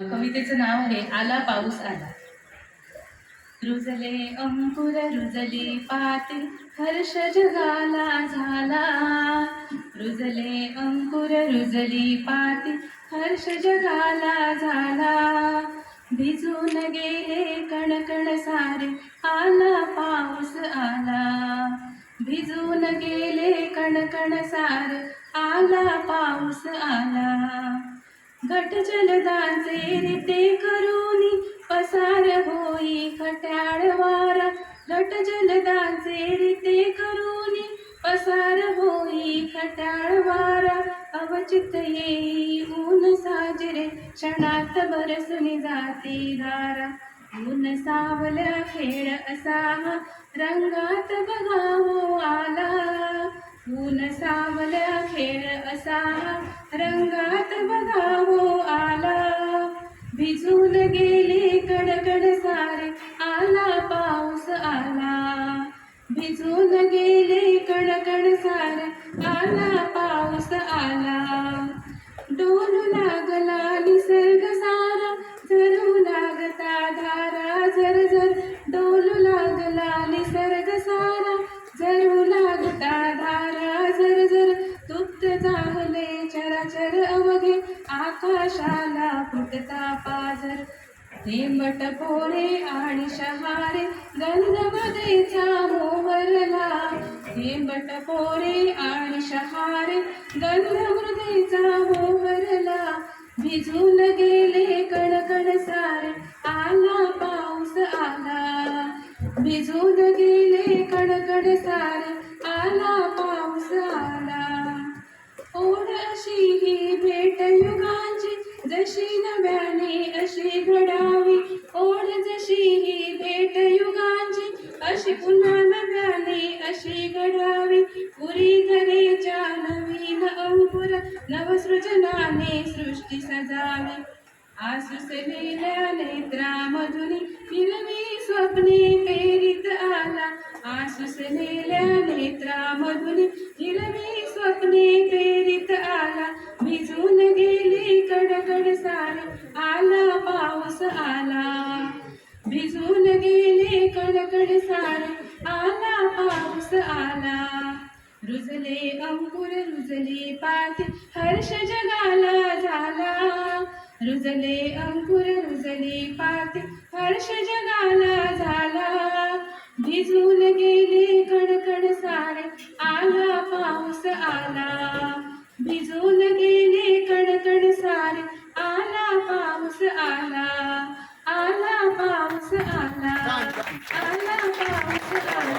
कवितेचं नाव आहे आला पाऊस आला. रुजले अंकुर रुजली पाते हर्ष जगाला झाला. रुजले अंकुर रुजली पाते हर्ष जगाला झाला. भिजून गेले कणकण सारे आला पाऊस आला. भिजून गेले कणकण सारे आला पाऊस आला. घट जलदाचे रिते करूनी पसार होई खट्याळ वारा. घट जलदाचे रिते करूनी पसार होई खट्याळ वारा. अवचित येई ऊन साजरे क्षणात बरसुनी जाते दारा ऊन सावल्या खेळ असा रंगात बघावो आला. ऊन सावल्या खेळ असा भिजून गेले कडकड सारे. आला पाऊस आला. भिजून गेले कडकड सारे. आला पाऊस आला. डोलू लागला निसर्ग सारा. झरू लागता धारा झर झर डोलू लागला निसर्ग सारा. झरू लागता धारा झर झर तुप्त जाहले चराचर अवघे. आकाशाला फुटता पाझर थेंबट पोरे आणि शहारे गंधमदेचा मोहरला थेंबट पोरे आणि शहारे गंधमृदेचा मोहरला भिजून गेले कडकड सारे आला पाऊस आला. भिजून गेले कडकड सारे आला नव्याने घडावी ओढ जशी ही भेट युगांची अशी पुन्हा नव्याने अशी घडावी. पुरी धरेच्या नवीन अंकुर नवसृजनाने सृष्टी सजावी. आसुसलेल्या नेत्रामधुनी हिरवी स्वप्ने पेरित आला. आसुसलेल्या नेत्रामधुनी हिरवी स्वप्ने पेरित आला. भिजून गेले कडकड सार. आला पाऊस आला. रुजले अंकुर रुजले पाती. हर्ष जगाला झाला. रुजले अंकुर रुजले पाती. हर्ष जगाला झाला. भिजून Thank you.